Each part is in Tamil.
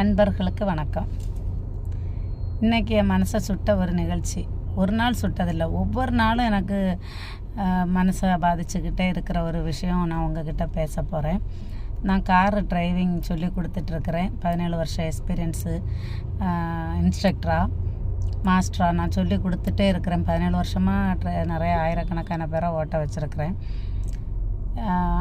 அன்பர்களுக்கு வணக்கம். இன்றைக்கி என் மனசை சுட்ட ஒரு நிகழ்ச்சி. ஒரு நாள் சுட்டதில்லை. ஒவ்வொரு நாளும் எனக்கு மனசை பாதிச்சுக்கிட்டே இருக்கிற ஒரு விஷயம் நான் உங்ககிட்ட பேச போகிறேன் நான் கார் டிரைவிங் சொல்லி கொடுத்துட்ருக்குறேன். பதினேழு வருஷம் எக்ஸ்பீரியன்ஸு இன்ஸ்ட்ரக்டராக மாஸ்டரா. நான் சொல்லி கொடுத்துட்டே இருக்கிறேன். பதினேழு வருஷமாக நிறைய ஆயிரக்கணக்கான பேரை ஓட்ட வச்சுருக்கிறேன்.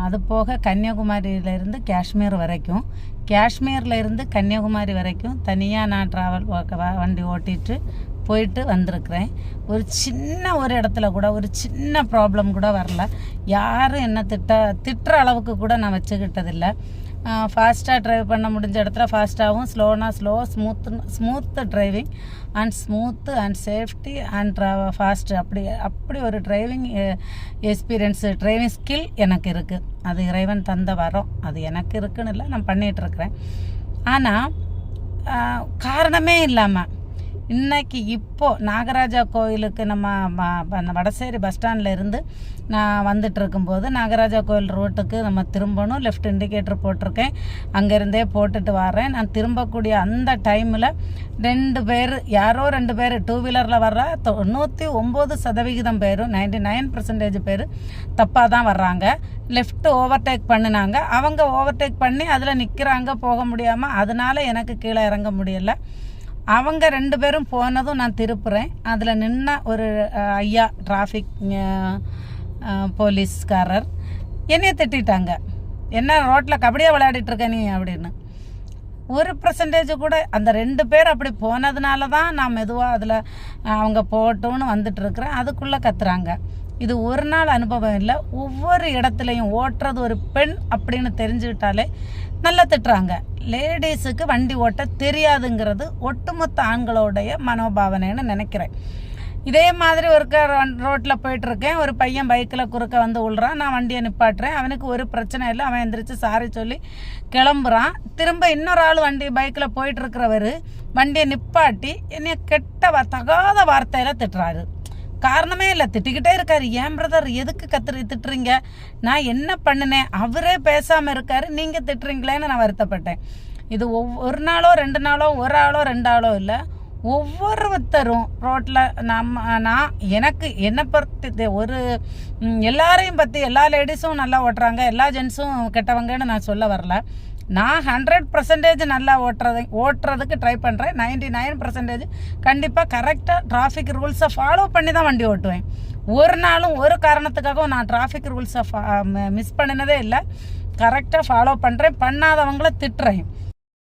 அது போக கன்னியாகுமரியிலேருந்து காஷ்மீர் வரைக்கும். காஷ்மீர்லேருந்து கன்னியாகுமரி வரைக்கும் தனியாக நான் ட்ராவல் வண்டி ஓட்டிட்டு போயிட்டு வந்திருக்கிறேன். ஒரு சின்ன ஒரு இடத்துல கூட ஒரு சின்ன ப்ராப்ளம் கூட வரல. யாரும் என்ன திட்ட திட்டுற அளவுக்கு கூட நான் வச்சுக்கிட்டதில்லை. ஃபாஸ்ட்டாக ட்ரைவ் பண்ண முடிஞ்ச இடத்துல ஃபாஸ்ட்டாகவும் ஸ்லோனா slow smooth smooth driving and smooth and safety and fast அப்படி அப்படி ஒரு டிரைவிங் எக்ஸ்பீரியன்ஸு டிரைவிங் ஸ்கில் எனக்கு இருக்குது அது இறைவன் தந்த வரம். அது எனக்கு இருக்குன்னு இல்லை நான் பண்ணிகிட்ருக்கிறேன் ஆனால் காரணமே இல்லாமல் இன்றைக்கி இப்போது நாகராஜா கோயிலுக்கு நம்ம ம- அந்த வடசேரி பஸ் ஸ்டாண்டில் இருந்து நான் வந்துட்டு இருக்கும்போது நாகராஜா கோயில் ரோட்டுக்கு நம்ம திரும்பணும். லெஃப்ட் இண்டிகேட்டர் போட்டிருக்கேன். அங்கேருந்தே போட்டுட்டு வரேன் நான் திரும்பக்கூடிய அந்த டைமில் ரெண்டு பேர் யாரோ ரெண்டு பேர் டூ வீலரில் வர்ற தொண்ணூற்றி ஒம்பது சதவிகிதம் பேரும் நைன்டி நைன் பர்சன்டேஜ் பேர் தப்பாக தான் வர்றாங்க. லெஃப்ட்டு ஓவர்டேக் பண்ணினாங்க. அவங்க ஓவர்டேக் பண்ணி அதில் நிற்கிறாங்க போக முடியாமல் அதனால் எனக்கு கீழே இறங்க முடியல. அவங்க ரெண்டு பேரும் போனதும் நான் திருப்புறேன். அதில் நின்ன ஒரு ஐயா டிராஃபிக் போலீஸ்காரர் என்னைய திட்டாங்க என்ன ரோட்டில் கபடியாக விளையாடிட்டு இருக்க நீ? அப்படின்னு. ஒரு பர்சன்டேஜ் கூட அந்த ரெண்டு பேர் அப்படி போனதுனால தான் நான் மெதுவாக அதில் அவங்க போட்டோன்னு வந்துட்டுருக்குறேன் அதுக்குள்ளே கத்துறாங்க. இது ஒரு நாள் அனுபவம் இல்லை. ஒவ்வொரு இடத்துலையும் ஓட்டுறது ஒரு பெண் அப்படின்னு தெரிஞ்சுக்கிட்டாலே நல்லா திட்டுறாங்க. லேடிஸுக்கு வண்டி ஓட்ட தெரியாதுங்கிறது ஒட்டுமொத்த ஆண்களோடைய மனோபாவனைன்னு நினைக்கிறேன். இதே மாதிரி ஒரு ரோட்டில் போயிட்டுருக்கேன். ஒரு பையன் பைக்கில் குறுக்க வந்து விழுறான் நான் வண்டியை நிப்பாட்டுறேன். அவனுக்கு ஒரு பிரச்சனை இல்லை. அவன் எந்திரிச்சு சாரி சொல்லி கிளம்புறான். திரும்ப இன்னொரு ஆள் வண்டி பைக்கில் போயிட்டுருக்கிறவர் வண்டியை நிப்பாட்டி என்னைய கெட்ட தகாத வார்த்தையில் திட்டுறாரு. காரணமே இல்லை திட்டிக்கிட்டே இருக்காரு. ஏன் பிரதர் எதுக்கு கத்துறி திட்டுறீங்க? நான் என்ன பண்ணினேன்? அவரே பேசாமல் இருக்காரு. நீங்கள் திட்டுறீங்களேன்னு நான் வருத்தப்பட்டேன். இது ஒவ்வொரு ஒரு நாளோ ரெண்டு நாளோ ஒரு ஆளோ ரெண்டு ஆளோ இல்லை. ஒவ்வொருத்தரும் ரோட்டில் நம்ம நான் எனக்கு என்னை பொறுத்து ஒரு எல்லாரையும் பற்றி எல்லா லேடிஸும் நல்லா ஓட்டுறாங்க. எல்லா ஜென்ஸும் கெட்டவங்கன்னு நான் சொல்ல வரல. நான் ஹண்ட்ரட் பர்சன்டேஜ் நல்லா ஓட்டுறது ஓட்டுறதுக்கு ட்ரை பண்ணுறேன் நைன்டி நைன் பர்சன்டேஜ் கண்டிப்பாக கரெக்டாக டிராஃபிக் ரூல்ஸை ஃபாலோ பண்ணி தான் வண்டி ஓட்டுவேன். ஒரு நாளும் ஒரு காரணத்துக்காகவும் நான் டிராஃபிக் ரூல்ஸை மிஸ் பண்ணினதே இல்லை. கரெக்டாக ஃபாலோ பண்ணுறேன் பண்ணாதவங்கள திட்டுறேன்.